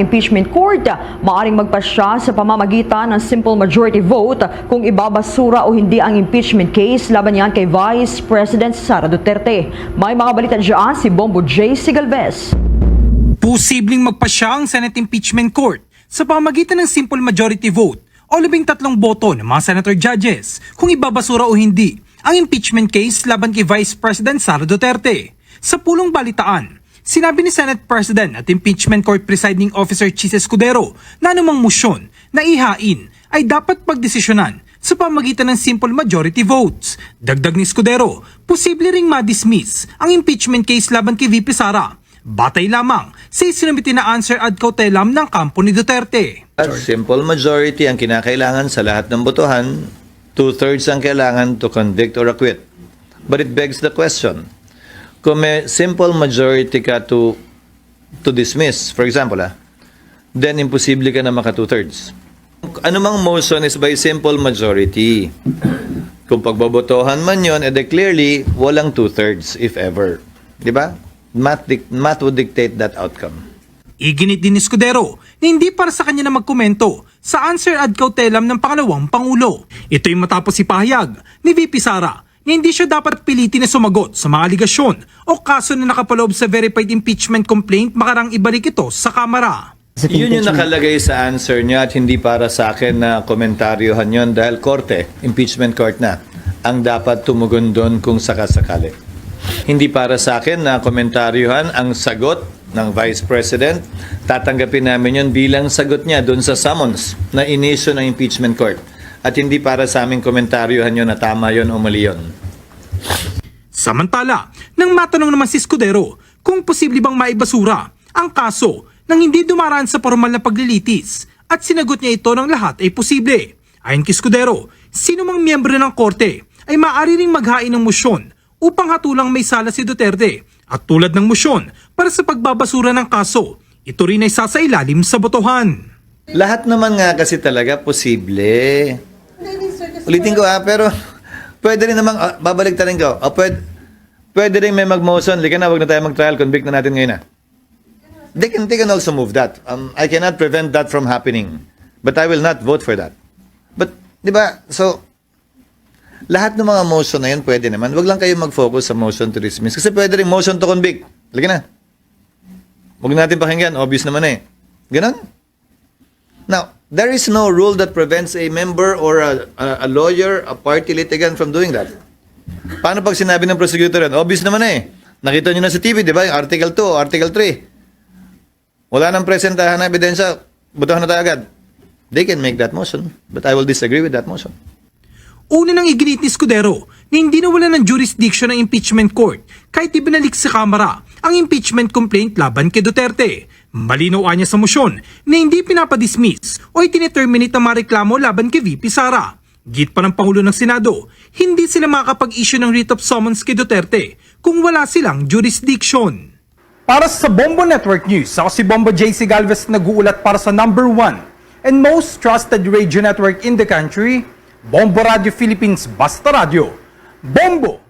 impeachment court, maaring magpasya sa pamamagitan ng simple majority vote kung ibabasura o hindi ang impeachment case laban yan kay Vice President Sara Duterte. May mga balita dyan si Bombo J. Sigalvez. Posibleng magpasya ang Senate Impeachment Court sa pamagitan ng simple majority vote o labing tatlong boto ng mga senator judges kung ibabasura o hindi ang impeachment case laban kay Vice President Sara Duterte. Sa pulong balitaan, sinabi ni Senate President at Impeachment Court Presiding Officer Chis Escudero na anumang motion na ihain ay dapat pagdesisyonan sa pamagitan ng simple majority votes. Dagdag ni Escudero, posible ring ma-dismiss ang impeachment case laban kay VP Sara Batay lamang sa isinumiti na answer ad cautelam ng kampo ni Duterte. At simple majority ang kinakailangan sa lahat ng botohan, two-thirds ang kailangan to convict or acquit. But it begs the question, kung may simple majority ka to, to dismiss, for example, ah, then imposible ka na maka two-thirds. Anumang motion is by simple majority. Kung pagbobotohan man yon, edi clearly, walang two-thirds, if ever. Di ba? Math, math would dictate that outcome. Iginit din ni Escudero na hindi para sa kanya na magkomento sa answer ad cautelam ng pangalawang Pangulo. Ito'y matapos ipahayag ni VP Sara hindi siya dapat pilitin na sumagot sa mga aligasyon o kaso na nakapaloob sa verified impeachment complaint makarang ibalik ito sa Kamara. Yun yung nakalagay sa answer niya at hindi para sa akin na komentaryohan yun dahil korte, impeachment court na, ang dapat tumugon doon kung sakasakali. Hindi para sa akin na komentaryohan ang sagot ng Vice President. Tatanggapin namin yun bilang sagot niya doon sa summons na inisyo ng impeachment court. At hindi para sa aming komentaryohan yun na tama yun o mali yun. Samantala, nang matanong naman si Escudero kung posible bang maibasura ang kaso nang hindi dumaraan sa formal na paglilitis at sinagot niya ito ng lahat ay posible. Ayon kay Escudero, sino mang miyembro ng korte ay maaari ring maghain ng musyon upang hatulang may sala si Duterte at tulad ng musyon para sa pagbabasura ng kaso, ito rin ay sasailalim sa botohan. Lahat naman nga kasi talaga posible. Ulitin ko ha, pero pwede rin namang, ah, babalik rin ko. Ah, pwede, pwede rin may mag-motion. Lika na, wag na tayo mag-trial. Convict na natin ngayon na. They can, they can also move that. Um, I cannot prevent that from happening. But I will not vote for that. But, di ba, so, lahat ng mga motion na yun pwede naman. Wag lang kayo mag-focus sa motion to dismiss. Kasi pwede rin motion to convict. Lika na. Huwag natin pakinggan. Obvious naman eh. Ganon. Now, there is no rule that prevents a member or a, a, a lawyer, a party litigant from doing that. Paano pag sinabi ng prosecutor yan? Obvious naman eh. Nakita nyo na sa TV, di ba? Article 2, Article 3. Wala nang presentahan na ebidensya. Butuhan na tayo agad. They can make that motion, but I will disagree with that motion. Una nang iginit ni Scudero na hindi nawala ng jurisdiction ng impeachment court kahit ibinalik sa Kamara ang impeachment complaint laban kay Duterte. Malinaw niya sa motion na hindi pinapadismiss o itiniterminate ang mga reklamo laban kay VP Sara. Git pa ng Pangulo ng Senado, hindi sila makakapag-issue ng writ of summons kay Duterte kung wala silang jurisdiction. Para sa Bombo Network News, ako si Bombo JC Galvez nag-uulat para sa number one and most trusted radio network in the country, Bombo Radio Philippines Basta Radio. Bombo!